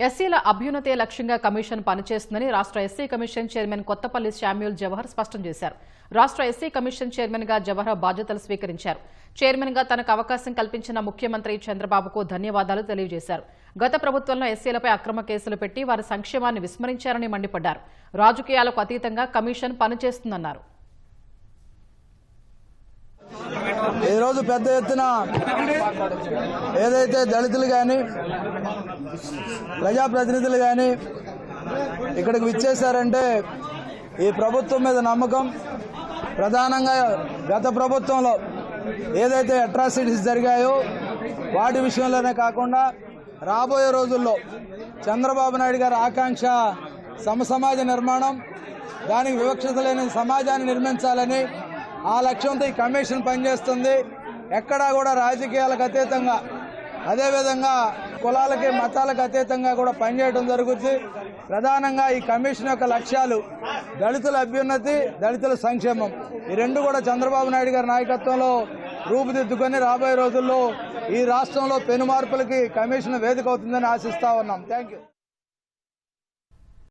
ఎస్సీల అభ్యున్నతే లక్ష్యంగా కమిషన్ పనిచేస్తుందని రాష్ట్ర SC commission chairman Kothapalli Samuel Jawahar స్పష్టం చేశారు. రాష్ట్ర ఎస్సీ కమిషన్ చైర్మన్గా జవహర్ బాధ్యతలు స్వీకరించారు. చైర్మన్గా తనకు అవకాశం కల్పించిన ముఖ్యమంత్రి చంద్రబాబుకు ధన్యవాదాలు తెలియజేశారు. గత ప్రభుత్వంలో ఎస్సీలపై అక్రమ కేసులు పెట్టి వారి సంక్షేమాన్ని విస్మరించారని మండిపడ్డారు. రాజకీయాలకు అతీతంగా కమిషన్ పనిచేస్తుందన్నారు. ఈరోజు పెద్ద ఎత్తున ఏదైతే దళితులు కానీ ప్రజాప్రతినిధులు కానీ ఇక్కడికి విచ్చేశారంటే ఈ ప్రభుత్వం మీద నమ్మకం. ప్రధానంగా గత ప్రభుత్వంలో ఏదైతే అట్రాసిటీస్ జరిగాయో వాటి విషయంలోనే కాకుండా రాబోయే రోజుల్లో చంద్రబాబు నాయుడు గారి ఆకాంక్ష సమసమాజ నిర్మాణం దానికి వివక్షత లేని సమాజాన్ని నిర్మించాలని ఆ లక్ష్యంతో ఈ కమిషన్ పనిచేస్తుంది. ఎక్కడా కూడా రాజకీయాలకు అతీతంగా అదేవిధంగా కులాలకి మతాలకు అతీతంగా కూడా పనిచేయడం జరుగుతుంది. ప్రధానంగా ఈ కమిషన్ యొక్క లక్ష్యాలు దళితుల అభ్యున్నతి దళితుల సంక్షేమం. ఈ రెండు కూడా చంద్రబాబు నాయుడు గారి నాయకత్వంలో రూపుదిద్దుకొని రాబోయే రోజుల్లో ఈ రాష్ట్రంలో పెను మార్పులకి కమిషన్ వేదిక అవుతుందని ఆశిస్తా ఉన్నాం. థ్యాంక్